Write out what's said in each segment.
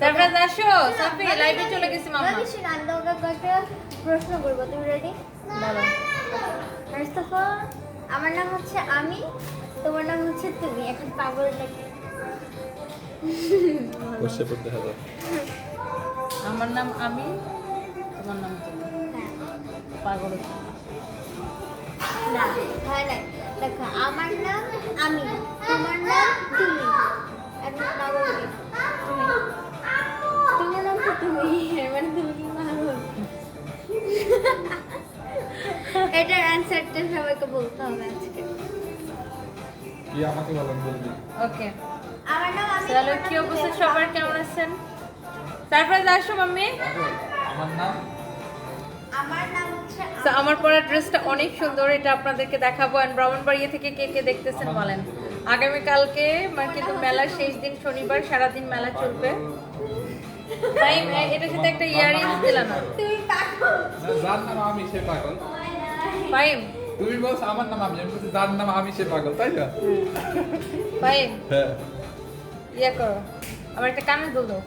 Surprise আসো সাফি লাইভে চলে গেছি মাম্মা। আমি শুন আমি তোমাকে কয়েকটা প্রশ্ন করব তুমি রেডি বলো ফার্স্ট অফ অল আমার নাম হচ্ছে আমি তোমার নাম হচ্ছে তুমি এখন পাগলটা কি বসে পড়তে হবে। আমার নাম আমি তোমার নাম তুমি। হ্যাঁ। পাগল না হয় না দেখো আমার নাম আমি তোমার নাম তুমি। এখন পাগল? তুমি তোমার নাম তো তুমি এবার তুমি কি পাগল এটার অ্যান্সারটা সবাইকে বলতে হবে আজকে। কি আমাকে বলেন বলবি ওকে আমার নাম আমি তাহলে কি অবস্থা। সবার কেমন আছেন? সারপ্রাইজ আসো মাম্মি। আমার নাম? আমার নাম হচ্ছে আমার পরা ড্রেসটা অনেক সুন্দর এটা আপনাদেরকে দেখাবো। এন্ড ব্রাহ্মণবাড়িয়া থেকে কে কে দেখতেছেন বলেন। আগামীকালকে মানে কিন্তু মেলার শেষ দিন শনিবার সারাদিন মেলা চলবে। তাই এটার সাথে একটা ইয়ারিংস দিলাম না। তুমি পাগল যার নাম আমি সে পাগল। ফাইম তুমি বলছো আমার নাম আমি বলছি যার নাম আমি সে পাগল তাই না? ফাইম হ্যাঁ। ইয়ে করো। আমার একটা দুল দাও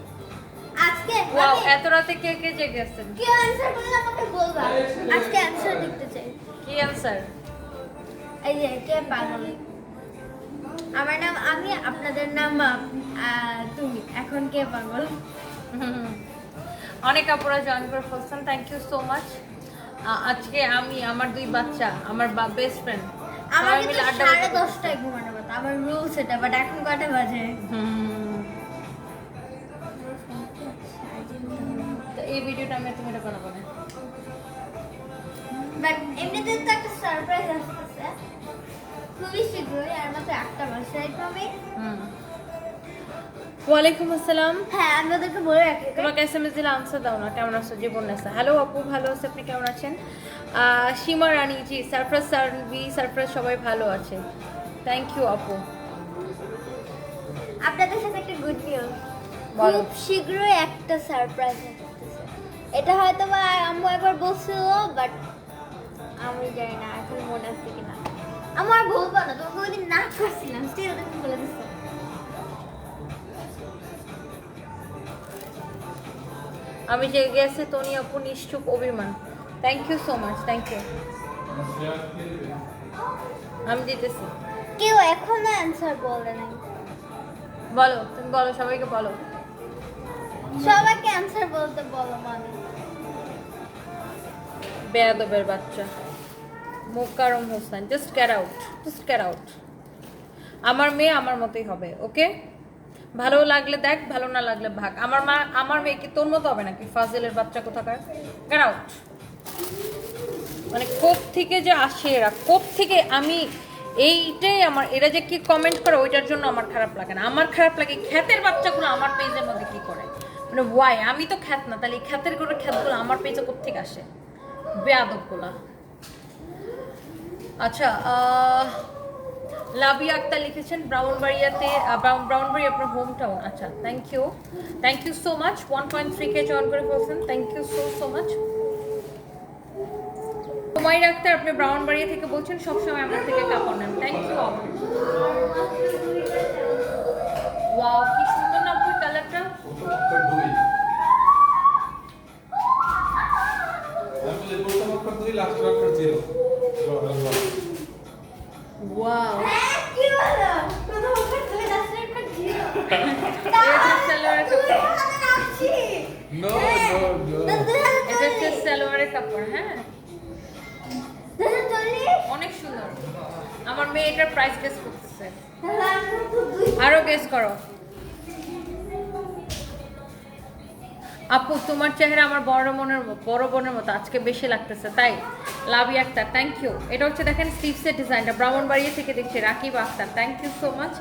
আজকে ওয়াও এত রাতে কে কে জেগে আছেন? কি অ্যানসার আমাকে বলবা? আজকে অ্যানসার চাই। কি অ্যান্সার এই যে কে পাগল? আমার নাম আমি আপনাদের নাম আহ, তুমি। এখন কে পাগল? অনেক আপুরা জয়েন করে ফেলছেন থ্যাংক ইউ সো মাচ আজকে আমি আমার দুই বাচ্চা আমার বেস্ট ফ্রেন্ড আমার কিন্তু সাড়ে দশটায় ঘুমানো কথা আমার রুলস এটা বাট এখন কটা বাজে? এই ভিডিওটা আমি তুমি এটা বানাবো না। বাট এমনিতে তো একটা সারপ্রাইজ আসতেছে। খুবই শীঘ্রই আর মাত্র একটা মাস রাইট মামি হুম। ওয়ালাইকুম আসসালাম। হ্যাঁ আমি ওদেরকে বলে রাখি তোমাকে এস এম এস দিলে আনসার দাও না। কেমন আছো? জীবন নেসা হ্যালো আপু ভালো আছে। আপনি কেমন আছেন? সীমা রানী জি সারপ্রাইজ সার্ভি সারপ্রাইজ সবাই ভালো আছে। থ্যাংক ইউ আপু। আপনাদের সাথে একটা গুড নিউজ খুব শীঘ্রই একটা সারপ্রাইজ এটা হয়তো বা আম্মু একবার বলছিল বাট আমি জানি না এখন মনে আছে কিনা। আমার বলব না তোমাকে ওই দিন না করছিলাম স্টিল তুমি বলে দিচ্ছ আমি জেগে আছি তনি আপু নিশ্চুপ অভিমান। Thank you so much thank you আমি দিতেছি। কেউ এখনও অ্যান্সার বলে নাই। বলো তুমি বলো সবাইকে বলো। সবাইকে অ্যান্সার বলতে বলো মানে। বেয়াদবের বাচ্চা। Mokarram Hossain just care out just care out আমার মেয়ে আমার মতোই হবে ওকে ভালো লাগলে দেখ, ভালো না লাগলে ভাগ। আমার মা, আমার মেয়েকে তোর মতো হবে নাকি? ফাজেলের বাচ্চা কোথাকার? আউট মানে কোপ থেকে যে আসে এরা, কোপ থেকে আমি এইটাই আমার, এরা যে কি কমেন্ট করে ওইটার জন্য আমার খারাপ লাগে না। আমার খারাপ লাগে খ্যাতের বাচ্চাগুলো আমার পেজের মধ্যে কি করে? মানে ওয়াই আমি তো খ্যাত না, তাহলে এই খ্যাতেরগুলো খ্যাতগুলো আমার পেজে কোথেকে আসে? বেয়াদবগুলা। আচ্ছা লাবিয়া আক্তার লিখেছেন, ব্রাউনবাড়িয়াতে ব্রাউন ব্রাউনবাড়ি আপনার হোম টাউন আচ্ছা thank you thank you so much one point three K join করে ফেলছেন। Thank you so so much Kumari Akter, আপনি ব্রাউনবাড়িয়া থেকে বলছেন, সবসময় আমার থেকে কাপড় নেন। থ্যাংক ইউ ওয়াও কি সুন্দর না, আপনার কালারটা আমার বড় মনের বড় বোনের মতো, আজকে বেশি লাগতেছে, তাই? লাভি আক্তার থ্যাংক ইউ এটা হচ্ছে দেখেন স্লিভসের ডিজাইনটা ব্রাহ্মণবাড়িয়া থেকে দেখছি, Rakib Akter thank you so much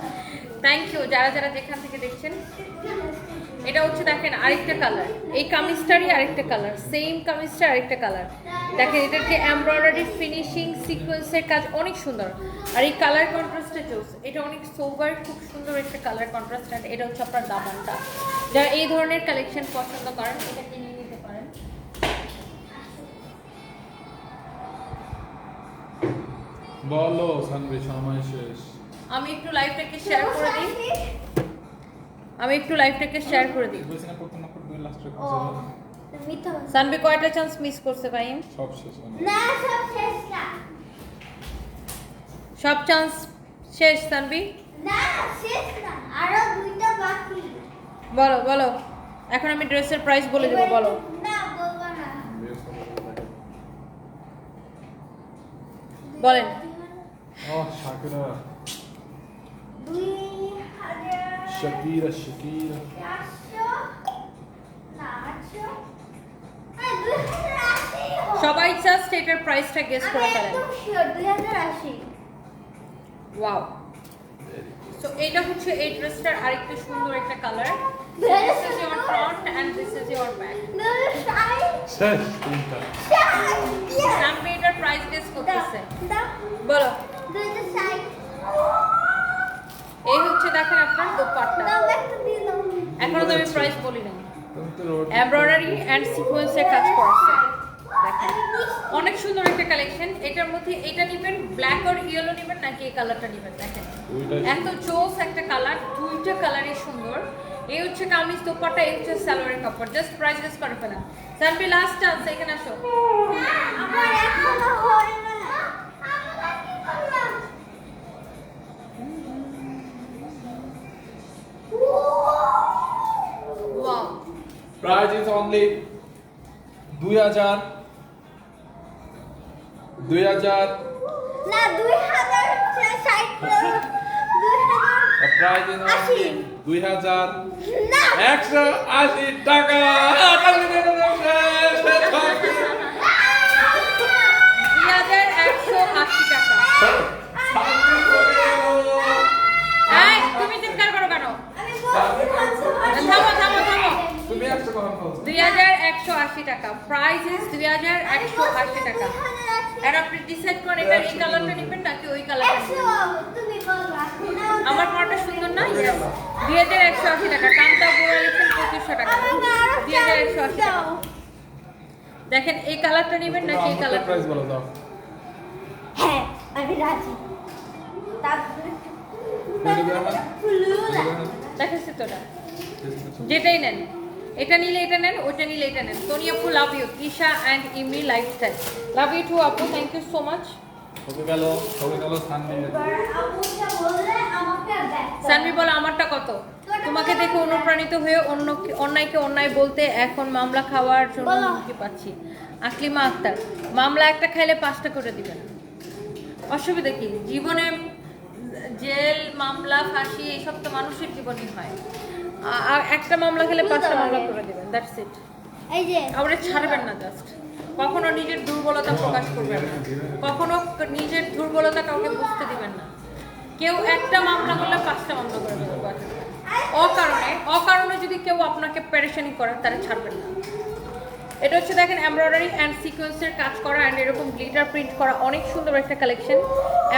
thank you যারা যারা যেখান থেকে দেখছেন। এটা হচ্ছে দেখেন আরেকটা কালার এই কামিজটারই আরেকটা কালার সেম কামিজটা আরেকটা কালার দেখেন এটার যে এমব্রয়ডারি ফিনিশিং সিকোয়েন্সের কাজ অনেক সুন্দর। আর এই কালার কন্ট্রাস্টে চলছে, এটা অনেক সোবার খুব সুন্দর একটা কালার কন্ট্রাস্ট এটা হচ্ছে আপনার দামানটা যারা এই ধরনের কালেকশন পছন্দ করেন, এটা বলো সানবি সময় শেষ। আমি একটু লাইভটাকে শেয়ার করে দিই। আমি একটু লাইভটাকে শেয়ার করে দিই। বলছি না প্রথম না দুই লাস্ট বলছি। সানবি কয়টা চান্স মিস করছে ভাই? সব শেষ না সব শেষ না। সব চান্স শেষ সানবি? না শেষ না আরও দুইটা বাকি। বলো বলো। এখন আমি ড্রেসের প্রাইস বলে দেবো বলো। না বলব না। বলেন। দুই হাজার আশি হোক। সবাই জাস্ট এটার প্রাইসটা গেস করে ফেলেন। ওয়াও সো এটা হচ্ছে এই ড্রেসটার আরেকটু সুন্দর একটা colour this is your front and this is your back শেষ তিনটা ষাট, এটার প্রাইস গেস করতেছে। বলো। এই হচ্ছে দেখেন আপনার দোপাট্টা। এখনও তো আমি প্রাইস বলি রোড এমব্রয়ডারি এন্ড সিকোয়েন্সের কাজ করা আছে দেখেন আমি মিষ্টি। অনেক সুন্দর একটা কালেকশন এটার মধ্যে এটা নেবেন ব্ল্যাক আর ইয়েলো নেবেন নাকি এই কালারটা নেবেন? দেখেন এত জোস একটা কালার দুইটা কালারই সুন্দর। এই হচ্ছে কামিজ দোপাট্টা এই হচ্ছে সালোয়ারের কাপড়। জাস্ট প্রাইস গেস করে ফেলেন। সানবি লাস্ট চান্স এখানে আসো। আমার এখনও হয় প্রাইস ইজ অনলি দুই হাজার দুই হাজার। না, দুই হাজার ষাট, দুই হাজার প্রাইস ইজ আশি। অনলি দুই হাজার। না, একশো আশি টাকা। একশো আশি টাকা। 2180 টাকা। প্রাইস ইজ 2180 টাকা। আর আপনি ডিসাইড করেন এটা এই কালারটা নেবেন নাকি ওই কালারটা আমার মনটা সুন্দর না? 2180 টাকা। কান্তা বোরা লিখেন 2500 টাকা। 2180 টাকা। দেখেন এই কালারটা নেবেন নাকি এই কালারটা প্রাইস বলো দাও। হ্যাঁ আমি রাজি। তারপরে দেখেছি তোরা যেটাই নেন। এটা নিলে এটা নেন ওটা নিলে এটা নেন। সোনিয়া আপু লাভ ইউ তিশা অ্যান্ড ইমরি লাইফস্টাইল লাভ ইউ টু আপু thank you so much. Sanvi বলো আমারটা কত? তোমাকে দেখে অনুপ্রাণিত হয়ে অন্য অন্যায়কে অন্যায় বলতে এখন মামলা খাওয়ার জন্য। হুমকি পাচ্ছি। আকলিমা আক্তার মামলা একটা খাইলে পাঁচটা করে দিবেন অসুবিধা কি? জীবনে জেল মামলা ফাঁসি এইসব তো মানুষের জীবনই হয়। আর একটা মামলা খেলে পাঁচটা মামলা করে দিবেন দ্যাটস ইট এই যে আমরা ছাড়বেন না জাস্ট কখনো নিজের দুর্বলতা প্রকাশ করবেন না। কখনো নিজের দুর্বলতা কাউকে বুঝতে দিবেন না। কেউ একটা মামলা করলে পাঁচটা মামলা করে দেবেন। অকারণে অকারণে যদি কেউ আপনাকে পেরেশানি করে তাহলে ছাড়বেন না। এটা হচ্ছে দেখেন এমব্রয়ডারি অ্যান্ড সিকোয়েন্সের কাজ করা অ্যান্ড এরকম গ্লিটার প্রিন্ট করা অনেক সুন্দর একটা কালেকশন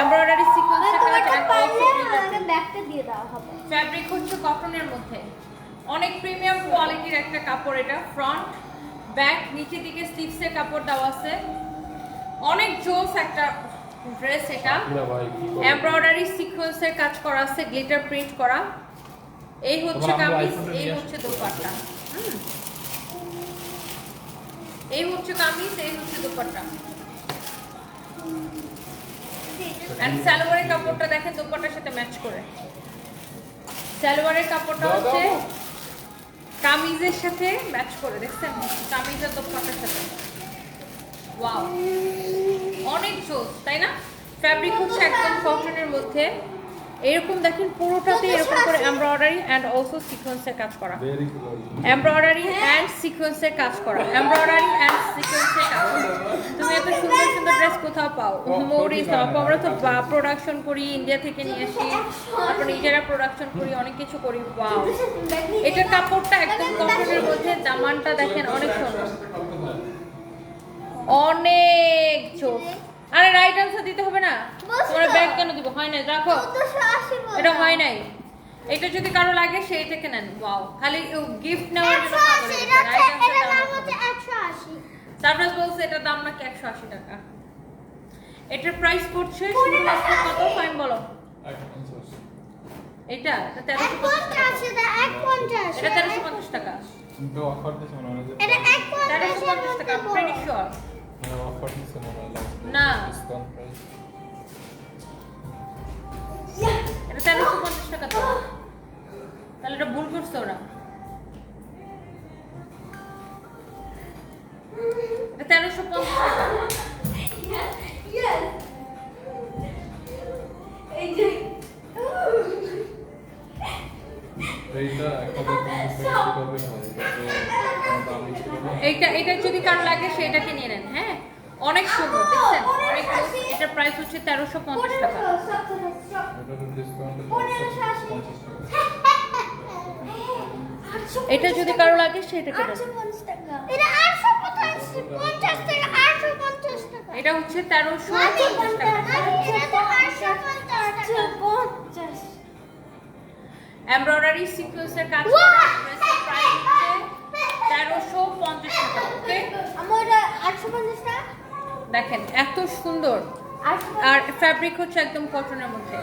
এমব্রয়ডারি সিকোয়েন্সের কাজ অ্যান্ড অলসো গ্লিটার ব্যাগটা দিয়ে দেওয়া হবে। ফ্যাব্রিক হচ্ছে কটনের মধ্যে। অনেক প্রিমিয়াম কোয়ালিটির একটা কাপড় এটা ফ্রন্ট ব্যাক নিচের দিকে স্লিভসের কাপড় দেওয়া আছে। অনেক জোস একটা ড্রেস এটা? এমব্রয়ডারি সিকোয়েন্সের কাজ করা আছে গ্লিটার প্রিন্ট করা। এই হচ্ছে কামিজ এই হচ্ছে দোপাট্টা। হুম। এই হচ্ছে কামিজ এই হচ্ছে দোপাট্টা। এন্ড সালোয়ারের কাপড়টা দেখেন দোপাট্টার সাথে ম্যাচ করে। সালোয়ারের কাপড়টা হচ্ছে কামিজের সাথে ম্যাচ করে দেখছেন? কামিজের দোপাট্টার সাথে। ওয়াও অনেক জোস তাই না? ফ্যাব্রিক হচ্ছে একদম কটনের মধ্যে। এরকম দেখেন পুরোটাতে এরকম করে এমব্রয়ডারি অ্যান্ড অলসো সিকোয়েন্সের কাজ করা. এমব্রয়ডারি অ্যান্ড সিকোয়েন্সের কাজ করা এমব্রয়ডারি অ্যান্ড সিকোয়েন্সের কাজ করা তুমি এত সুন্দর সুন্দর ড্রেস কোথাও পাও মৌরি সব আমরা তো প্রোডাকশন করি ইন্ডিয়া থেকে নিয়ে আসি তারপর নিজেরা প্রোডাকশন করি অনেক কিছু করি ওয়াও এটার কাপড়টা একদম কটনের মধ্যে দামানটা দেখেন অনেক সুন্দর অনেক চোখ আরে রাইট আনসার দিতে হবে না। তোমার ব্যাগ কেন দিব? হয় না রাখো। এটা হয় নাই। এটা যদি কারও লাগে সেই থেকে নেন। ওয়াও খালি গিফট নেওয়ার জন্য। সারপ্রাইজ বলছে এটার দাম নাকি একশো আশি টাকা? এটার প্রাইস পড়ছে কত? ফাইন বলো। এটা এটা এক তেরোশো পঞ্চাশ টাকা। পঞ্চাশ এটা এক পঞ্চাশ এটা তেরোশো পঞ্চাশ টাকা। কিন্তু অফার দিছে মনে যে এটা এক তেরোশো পঞ্চাশের পঞ্চাশ টাকা মধ্যে শিওর অফার দিছে মনে হয় না। এটা তেরোশো পঞ্চাশ টাকা তো। তাহলে এটা ভুল করছে ওরা। এটা তেরোশো পঞ্চাশ টাকা। এইটা এটা যদি কার লাগে সেটাকে নিয়ে নেন হ্যাঁ? অনেক সুন্দর দেখছেন? অনেক এটার প্রাইস হচ্ছে তেরোশো পঞ্চাশ টাকা। এটা তো ডিসকাউন্টে পনেরোশো আশি। 50 টাকা। আটশো এটা যদি কারও লাগে পঞ্চাশ টাকা। এটা হচ্ছে তেরোশো পঞ্চাশ টাকা। এমব্রয়ডারি সিকোয়েন্সের কাজ করা ড্রেসের প্রাইস হচ্ছে তেরোশো পঞ্চাশ টাকা ওকে আমার আটশো পঞ্চাশ টাকা? দেখেন, এত সুন্দর। আর ফ্যাব্রিক হচ্ছে একদম কটনের মধ্যে।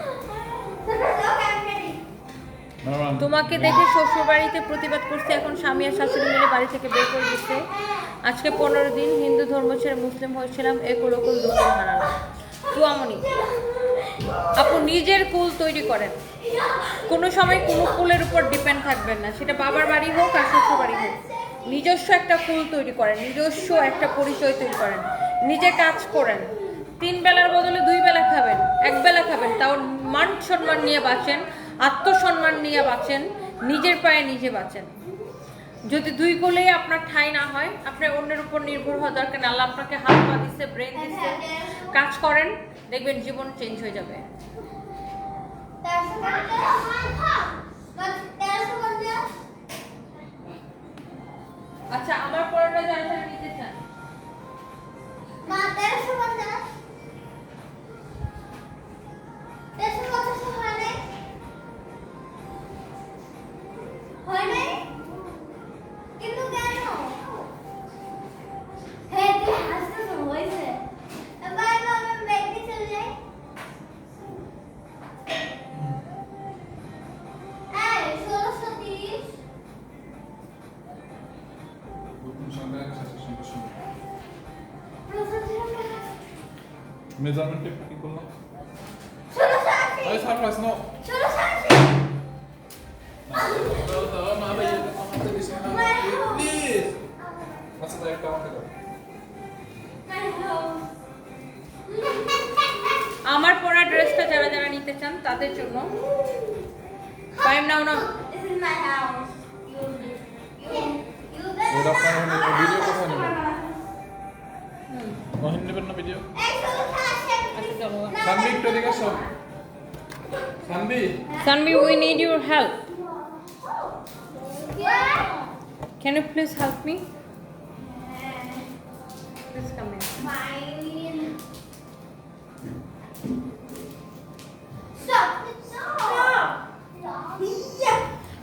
তোমাকে দেখে শ্বশুর বাড়িতে প্রতিবাদ করছে, এখন স্বামী আর শাশুড়ি মিলে বাড়ি থেকে বের করে দিচ্ছে। আজকে পনেরো দিন হিন্দু ধর্ম ছেড়ে মুসলিম হয়েছিলাম, এক দুঃখ হারালাম তুয়ামনি আপু নিজের কুল তৈরি করেন। কোনো সময় কোনো কুলের উপর ডিপেন্ড থাকবেন না, সেটা বাবার বাড়ি হোক আর শ্বশুর বাড়ি হোক। নিজস্ব একটা কুল তৈরি করেন, নিজস্ব একটা পরিচয় তৈরি করেন। নিজে কাজ করেন। তিন বেলার বদলে দুই বেলা খাবেন, এক বেলা খাবেন। তাও মান সম্মান নিয়ে বাঁচেন, আত্মসম্মান নিয়ে বাঁচেন, নিজের পায়ে নিজে বাঁচেন। যদি দুই গোলেই আপনার ঠাঁই না হয়, আপনার অন্যের উপর নির্ভর হওয়া দরকার না আল্লাহ আপনাকে হাত পা দিচ্ছে ব্রেন দিচ্ছে কাজ করেন, দেখবেন জীবন চেঞ্জ হয়ে যাবে? আচ্ছা আমার যারা যারা নিতে চান। কিন্তু কেন? হ্যাঁ, তুই হাসতেছ, হয়েছে। মেজারমেন্ট কি করলাম। সারপ্রাইজ আচ্ছা তাই একটা আমাকে দাও। আমার পরা ড্রেসটা যারা যারা নিতে চান তাদের জন্য। টাইম নাও না ভিডিও কোথায় নেবেন নেবেন না ভিডিও আচ্ছা চলো সানবি একটু এদিকে আসো Sanvi Sanvi we need your help Yeah. Can you please help me please come in Mine. Stop. Stop.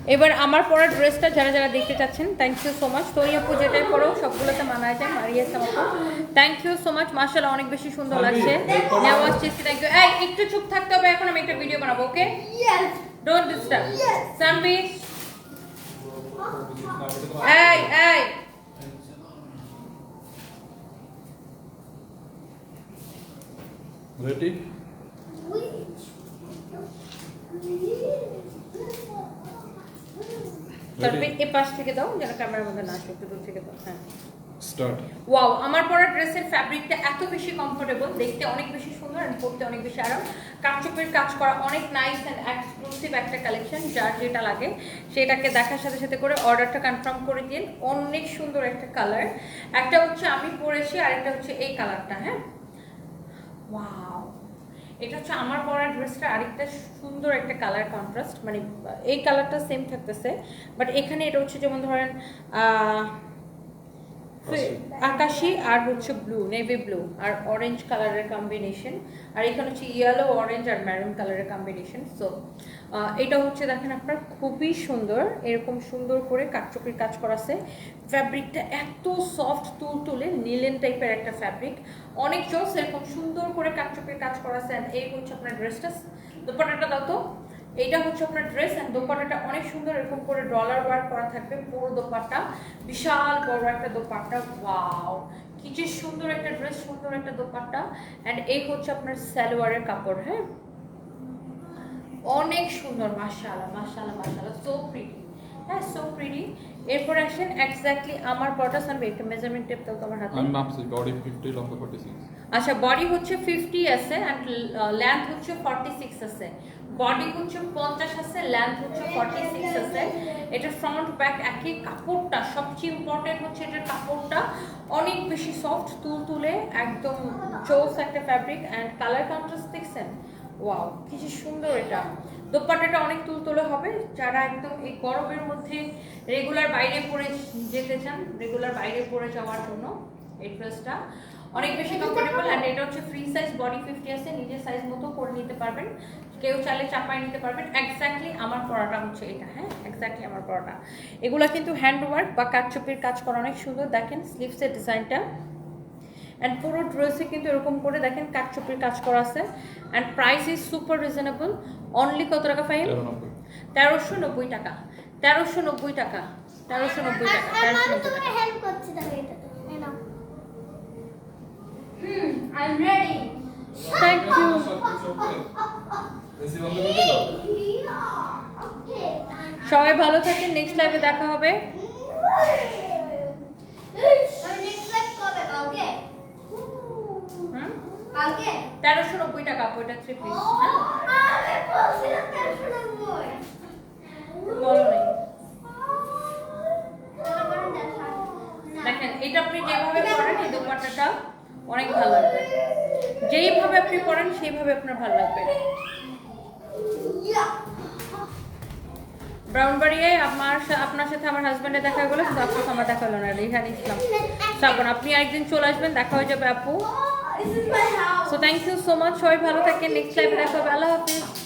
এবার আমার পরা ড্রেসটা যারা যারা দেখতে চাচ্ছেন থ্যাংক ইউ সো মাচ তোরি আপু যেটাই পরো সবগুলোতে মানায় যায় মারিয়া আপু থ্যাংক ইউ সো মাচ মার্শাল অনেক বেশি সুন্দর লাগছে। এরপর- নেওয়া আসছে থ্যাংক ইউ এই একটু চুপ থাকতে হবে এখন আমি একটা ভিডিও বানাবো okay. Don't disturb Yes. Sanvi এই এই। রেডি তারপরে এ পাশ থেকে দাও যেন ক্যামেরার মধ্যে না আসে একটু দূর থেকে দাও হ্যাঁ। স্টার্ট ওয়াও আমার পরা ড্রেসের ফ্যাব্রিকটা এত বেশি কমফোর্টেবল দেখতে অনেক বেশি সুন্দর আর পরতে অনেক বেশি আরাম। কাপচুপের কাজ করা অনেক নাইস অ্যান্ড এক্সক্লুসিভ একটা কালেকশন যার যেটা লাগে সেটাকে দেখার সাথে সাথে করে অর্ডারটা কনফার্ম করে দিন অনেক সুন্দর একটা কালার একটা হচ্ছে আমি পরেছি আর একটা হচ্ছে এই কালারটা হ্যাঁ। ওয়াও এটা হচ্ছে আমার পরা ড্রেসটা আরেকটা সুন্দর একটা কালার কন্ট্রাস্ট মানে এই কালারটা সেম থাকতেছে বাট এখানে এটা হচ্ছে যেমন ধরেন আকাশি আর হচ্ছে ব্লু নেভি ব্লু আর অরেঞ্জ কালারের কম্বিনেশন আর এখানে হচ্ছে ইয়েলো অরেঞ্জ আর ম্যারুন কালারের কম্বিনেশন সো এটা হচ্ছে দেখেন আপনার খুবই সুন্দর এরকম সুন্দর করে কাঠচুপির কাজ করা আছে। ফ্যাব্রিকটা এত সফট তুল তুলে নীলেন টাইপের একটা ফ্যাব্রিক অনেক জোস এরকম সুন্দর করে কাঠচুপির কাজ করা আছে। এই হচ্ছে আপনার ড্রেসটা দোপাটাটা দাও তো। এইটা হচ্ছে আপনার ড্রেস অ্যান্ড দোপাট্টাটা অনেক সুন্দর, এরকম করে ডলার ওয়ার্ক করা থাকবে পুরো দোপাট্টা। বিশাল বড় একটা দোপাট্টা ওয়াও কি যে সুন্দর একটা ড্রেস সুন্দর একটা দোপাট্টা। অ্যান্ড এই হচ্ছে আপনার সালোয়ারের কাপড় হ্যাঁ? অনেক সুন্দর, মাশাআল্লাহ মাসা মাশাআল্লাহ সো প্রিটি হ্যাঁ সো প্রিটি এরপর আসেন এক্স্যাক্টলি আমার বটা সানবে একটা মেজারমেন্ট টেপ দাও তোমার হাতে। আমি মাপছি বডি ফিফটি লম্ব ফোর্টি সিক্স আচ্ছা বডি হচ্ছে ফিফটি আছে অ্যান্ড লেন্থ হচ্ছে ফর্টি সিক্স আছে। বডি হচ্ছে পঞ্চাশ আছে লেন্থ হচ্ছে ফর্টি সিক্স আছে। এটা ফ্রন্ট ব্যাক একই কাপড়টা সবচেয়ে ইম্পর্টেন্ট হচ্ছে এটার কাপড়টা। অনেক বেশি সফট তুল তুলে একদম চোস একটা ফ্যাব্রিক অ্যান্ড কালার কন্ট্রাস্ট দেখছেন? ওয়াও কি সুন্দর এটা। দোপাট্টাটা অনেক তুলতুলে হবে। যারা একদম এই গরমের মধ্যে রেগুলার বাইরে পরে যেতে চান রেগুলার বাইরে পরে যাওয়ার জন্য এই ড্রেসটা অনেক বেশি কমফোর্টেবল অ্যান্ড এটা হচ্ছে ফ্রি সাইজ বডি ফিফটি আছে নিজের সাইজ মতো করে নিতে পারবেন। কেউ চাইলে চাপায় নিতে পারবেন। এক্স্যাক্টলি আমার পড়াটা হচ্ছে এটা হ্যাঁ? এক্স্যাক্টলি আমার পড়াটা এগুলো কিন্তু হ্যান্ড ওয়ার্ক বা কাঠচুপির কাজ করা অনেক সুন্দর। দেখেন স্লিভসের ডিজাইনটা অ্যান্ড পুরো ড্রেসে কিন্তু এরকম করে দেখেন কাঠচুপির কাজ করা আছে and price is super reasonable only কত টাকা ফাইন তেরোশো নব্বই টাকা তেরোশো নব্বই টাকা তেরোশো নব্বই টাকা তেরোশো নব্বই সবাই ভালো থাকেন নেক্সট লাইভে দেখা হবে আমি নেক্সট লাইভ কবে কালকে হুম কালকে? তেরোশো নব্বই টাকা ওইটা থ্রি পিস আমি বলছিলাম তেরোশো নব্বই। বলো নেই। তাহলে বরং দেখা দেখেন এটা আপনি যেভাবে পরেন এই দোপাট্টাটা অনেক ভালো লাগবে। যেইভাবে আপনি পরেন সেইভাবে আপনার ভালো লাগবে। ব্রাউনবাড়িয়ায় আমার আপনার সাথে আমার হাজব্যান্ডের দেখা গেলো কিন্তু আপনার আমার দেখা হলো না রিহান ইসলাম। শ্রাবণ আপনি একদিন চলে আসবেন দেখা হয়ে যাবে আপু। So thank you so much সবাই ভালো থাকেন। নেক্সট লাইভে দেখা হবে। আল্লাহ হাফিজ।